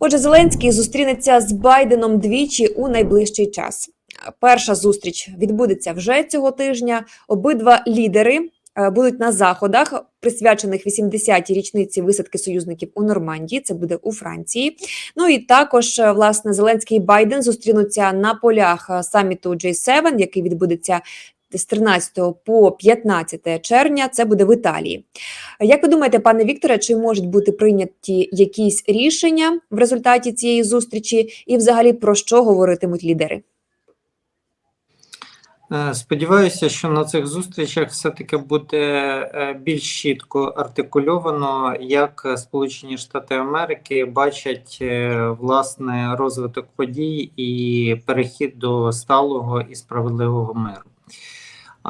Отже, Зеленський зустрінеться з Байденом двічі у найближчий час. Перша зустріч відбудеться вже цього тижня. Обидва лідери е, будуть на заходах, присвячених 80-й річниці висадки союзників у Нормандії. Це буде у Франції. Ну і також е, власне Зеленський і Байден зустрінуться на полях е, саміту J7, який відбудеться. З 13 по 15 червня це буде в Італії. Як ви думаєте, пане Вікторе, чи можуть бути прийняті якісь рішення в результаті цієї зустрічі, і взагалі про що говоритимуть лідери? Е, Сподіваюся, що на цих зустрічах все-таки буде е, більш чітко артикульовано, як Сполучені Штати Америки бачать е, власне розвиток подій і перехід до сталого і справедливого миру.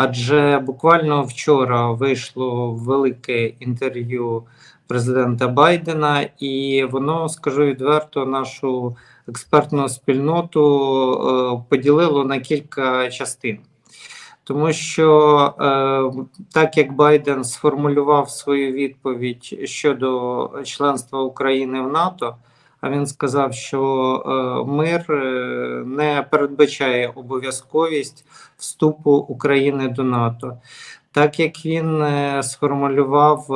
Адже буквально вчора вийшло велике інтерв'ю президента Байдена, і воно, скажу відверто, нашу експертну спільноту е, поділило на кілька частин. Тому що е, так як Байден сформулював свою відповідь щодо членства України в НАТО, він сказав, що е, мир е, не передбачає обов'язковість вступу України до НАТО. Так як він е, сформулював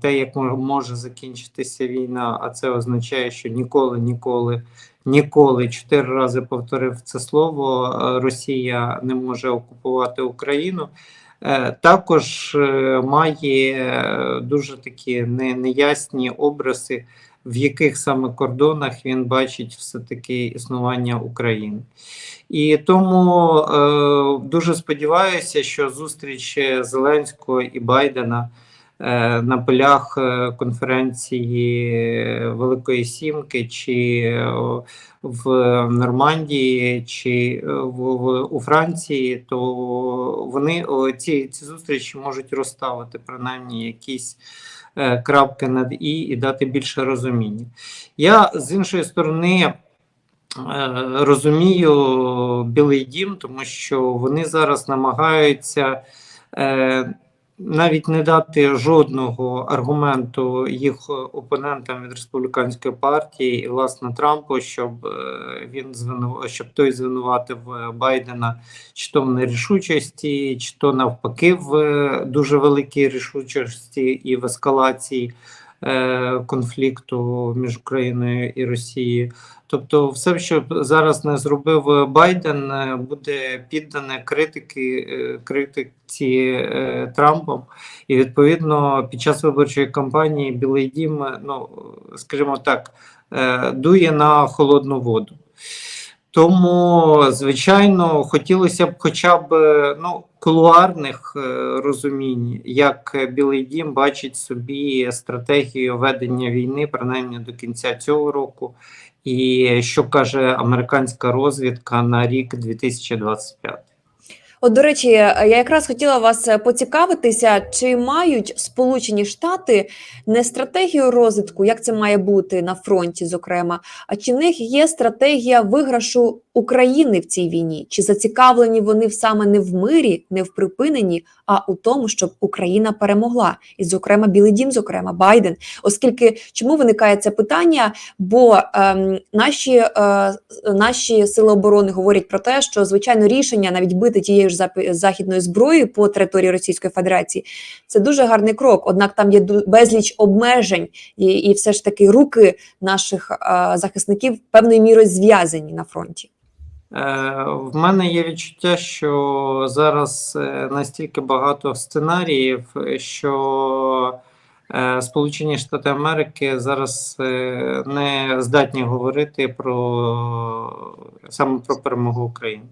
те, як може закінчитися війна, а це означає, що ніколи, ніколи, ніколи чотири рази повторив це слово. Росія не може окупувати Україну. Також має дуже такі не- неясні образи, в яких саме кордонах він бачить все-таки існування України. І тому е, дуже сподіваюся, що зустріч Зеленського і Байдена е, на полях е, конференції Великої Сімки, чи е, в Нормандії, чи е, в, в, у Франції, то вони ці, ці зустрічі можуть розставити принаймні якісь крапки над і і дати більше розуміння. Я з іншої сторони. е, Розумію Білий Дім, тому що вони зараз намагаються е, навіть не дати жодного аргументу їх опонентам від республіканської партії і власне Трампу, щоб е, він звину, щоб той звинуватив е, Байдена чи то в нерішучості, чи то навпаки в е, дуже великій рішучості і в ескалації конфлікту між Україною і Росією. Тобто, все, що зараз не зробив Байден, е, буде піддане критики, е, критиці е, Трампом. І відповідно під час виборчої кампанії Білий Дім, е, ну скажімо так, е, дує на холодну воду. Тому, звичайно, хотілося б хоча б ну, кулуарних е, розумінь, як Білий Дім бачить собі стратегію ведення війни, принаймні до кінця цього року, і що каже американська розвідка на рік 2025. От, до речі, я якраз хотіла вас е, поцікавитися, чи мають Сполучені Штати не стратегію розвитку, як це має бути на фронті, зокрема, а чи в них є стратегія виграшу України в цій війні? Чи зацікавлені вони саме не в мирі, не в припиненні, а у тому, щоб Україна перемогла, і, зокрема, Білий Дім, зокрема, Байден, оскільки чому виникає це питання? Бо ем, наші, е, наші сили оборони говорять про те, що звичайно рішення навіть бити тією запи- західною зброєю по території Російської Федерації це дуже гарний крок. Однак там є безліч обмежень, і, і все ж таки руки наших е, захисників певною мірою зв'язані на фронті. Е, В мене є відчуття, що зараз е, настільки багато сценаріїв, що е, Сполучені Штати Америки зараз не здатні говорити про саме про перемогу України.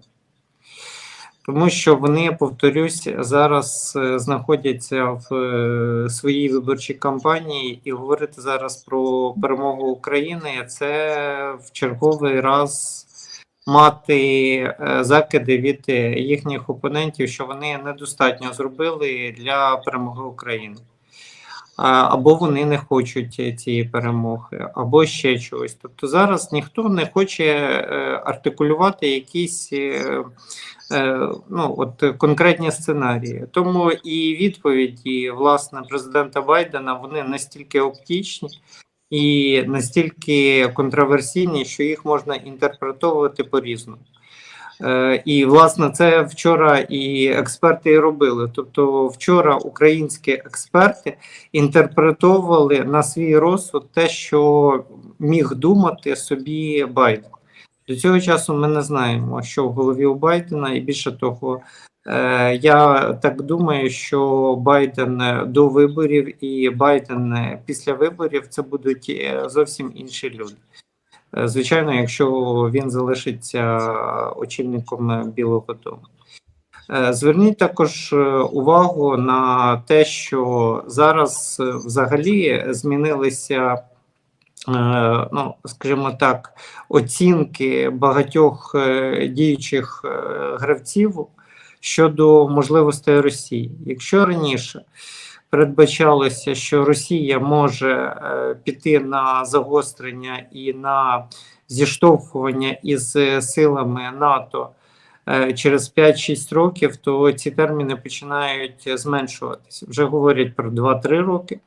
Тому що вони, повторюсь, зараз е, знаходяться в е, своїй виборчій кампанії, і говорити зараз про перемогу України це в черговий раз мати е, закиди від їхніх опонентів, що вони недостатньо зробили для перемоги України. Або вони не хочуть е, цієї перемоги, або ще чогось. Тобто зараз ніхто не хоче е, артикулювати якісь е, ну, от, конкретні сценарії. Тому і відповіді власне президента Байдена вони настільки оптічні, і настільки контроверсійні, що їх можна інтерпретовувати по-різному. Е, І, власне, це вчора і експерти і робили. Тобто, вчора українські експерти інтерпретовували на свій розсуд те, що міг думати собі Байден. До цього часу ми не знаємо, що в голові у Байдена, і більше того, е, я так думаю, що Байден е, до виборів і Байден е, після виборів це будуть е, зовсім інші люди. Е, Звичайно, якщо він залишиться очільником Білого Дому. Е, Зверніть також е, увагу на те, що зараз взагалі змінилися, ну, скажімо так, оцінки багатьох діючих гравців щодо можливостей Росії. Якщо раніше передбачалося, що Росія може е, піти на загострення і на зіштовхування із е, силами НАТО е, через 5-6 років, то ці терміни починають зменшуватися. Вже говорять про 2-3 роки.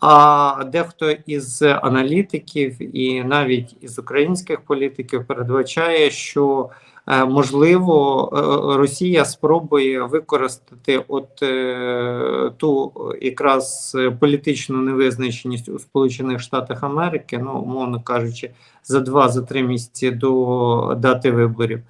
А дехто із аналітиків і навіть із українських політиків передбачає, що е, можливо е, Росія спробує використати от е, ту якраз е, політичну невизначеність у Сполучених Штатах Америки, ну умовно кажучи, за 2-3 місяці до дати виборів.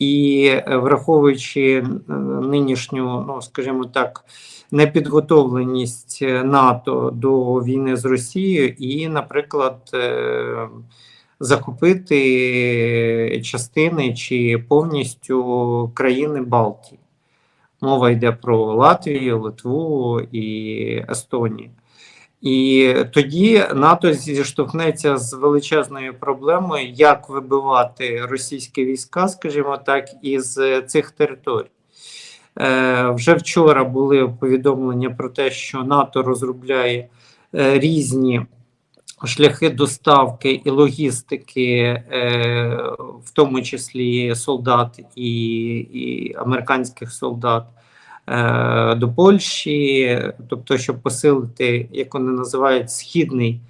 І е, враховуючи е, нинішню, ну скажімо так, непідготовленість е, НАТО до війни з Росією, і, наприклад, е, захопити частини чи повністю країни Балтії. Мова йде про Латвію, Литву і Естонію. І тоді НАТО зіштовхнеться з величезною проблемою, як вибивати російські війська, скажімо так, із е, цих територій. Е, Вже вчора були повідомлення про те, що НАТО розробляє е, різні шляхи доставки і логістики, е, в тому числі солдат і, і американських солдат. До Польщі, тобто, щоб посилити, як вони називають, східний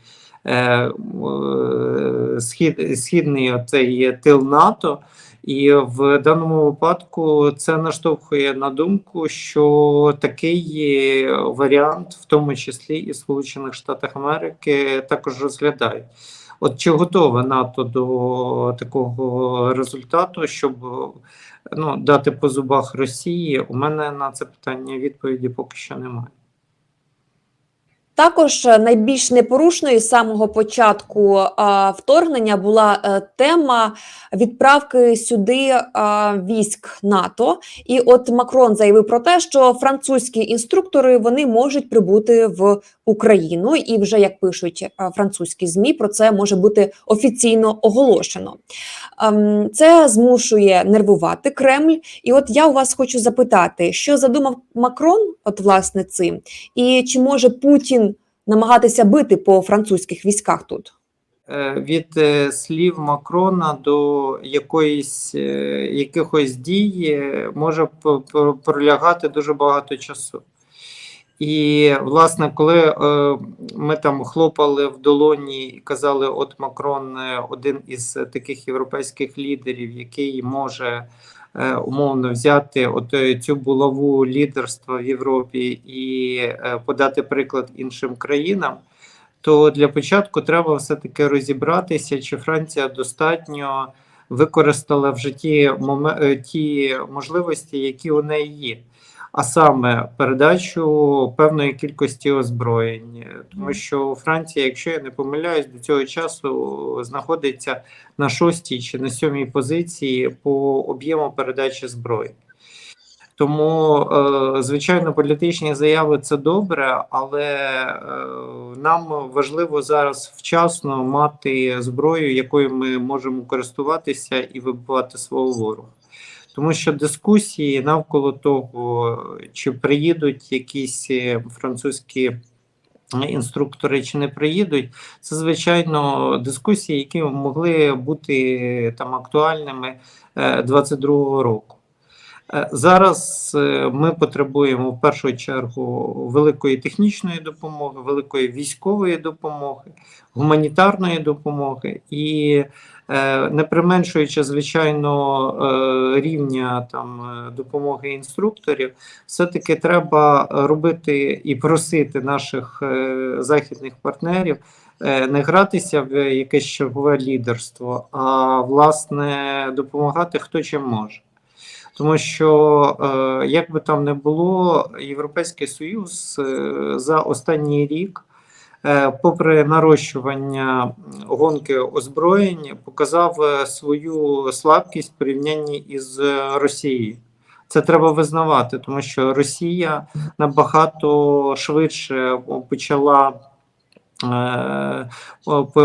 схід, східний оцей тил НАТО, і в даному випадку це наштовхує на думку, що такий варіант, в тому числі і Сполучених Штатах Америки, також розглядають. От чи готове НАТО до такого результату, щоб ну, дати по зубах Росії? У мене на це питання відповіді поки що немає. Також е, найбільш непорушною з самого початку а, вторгнення була е, тема відправки сюди військ НАТО. І от Макрон заявив про те, що французькі інструктори вони можуть прибути в Україну, і вже як пишуть французькі змі, про це може бути офіційно оголошено. Ем, Це змушує нервувати Кремль. І от я у вас хочу запитати, що задумав Макрон, от власне цим, і чи може Путін намагатися бити по французьких військах тут? Е, від е, слів Макрона до якоїсь е, якихось дій може пролягати дуже багато часу. І, власне, коли ми там хлопали в долоні і казали, от Макрон один із таких європейських лідерів, який може умовно взяти от е, цю булаву лідерства в Європі і е, подати приклад іншим країнам, то для початку треба все-таки розібратися, чи Франція достатньо використала в житті е, ті можливості, які у неї є. А саме передачу певної кількості озброєнь, тому що Франція, якщо я не помиляюсь, до цього часу знаходиться на шостій чи на сьомій позиції по об'єму передачі зброї. Тому, е, звичайно, політичні заяви це добре, але е, нам важливо зараз вчасно мати зброю, якою ми можемо користуватися і вибивати свого ворога. Тому що дискусії навколо того, чи приїдуть якісь е, французькі інструктори, чи не приїдуть, це звичайно дискусії, які могли бути там актуальними е, 22-го року. Е, Зараз е, ми потребуємо в першу чергу великої технічної допомоги, великої військової допомоги, гуманітарної допомоги і е, не применшуючи звичайно е, рівня там е, допомоги інструкторів, все-таки треба робити і просити наших е, західних партнерів е, не гратися в якесь чергове лідерство, а власне допомагати хто чим може. Тому що, е, як би там не було, Європейський Союз е, за останній рік, е, попри нарощування гонки озброєнь, показав е, свою слабкість в порівнянні із е, Росією. Це треба визнавати, тому що Росія набагато швидше почала. е,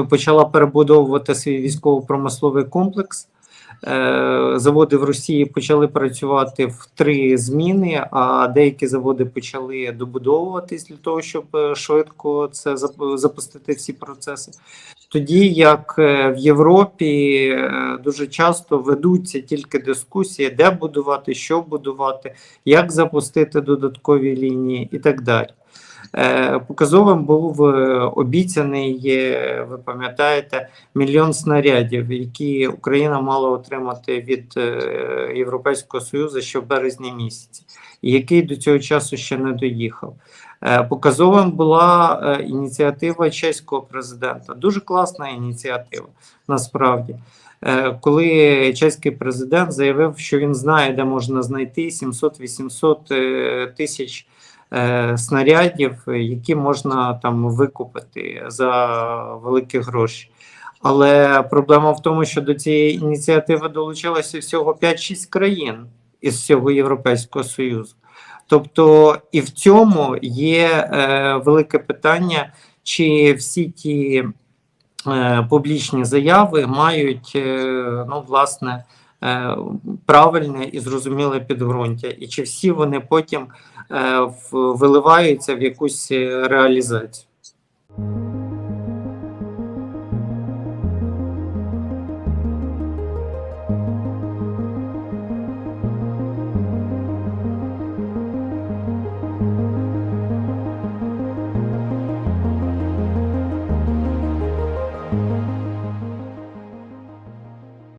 Почала перебудовувати свій військово-промисловий комплекс. Е, Заводи в Росії почали працювати в три зміни, а деякі заводи почали добудовуватись для того, щоб е, швидко це запустити всі процеси. Тоді як е, в Європі дуже часто ведуться тільки дискусії, де будувати, що будувати, як запустити додаткові лінії і так далі. Е, Показовим був е, обіцяний, ви пам'ятаєте, мільйон снарядів, які Україна мала отримати від е, Європейського Союзу ще в березні місяці, і який до цього часу ще не доїхав. Показовим була ініціатива чеського президента. Дуже класна ініціатива, насправді. Коли чеський президент заявив, що він знає, де можна знайти 700-800 е, тисяч е, снарядів, які можна там викупити за великі гроші. Але проблема в тому, що до цієї ініціативи долучилося всього 5-6 країн із всього Європейського Союзу. Тобто і в цьому є е, велике питання, чи всі ті е, публічні заяви мають е, ну, власне, е, правильне і зрозуміле підґрунтя, і чи всі вони потім виливаються в якусь е, реалізацію.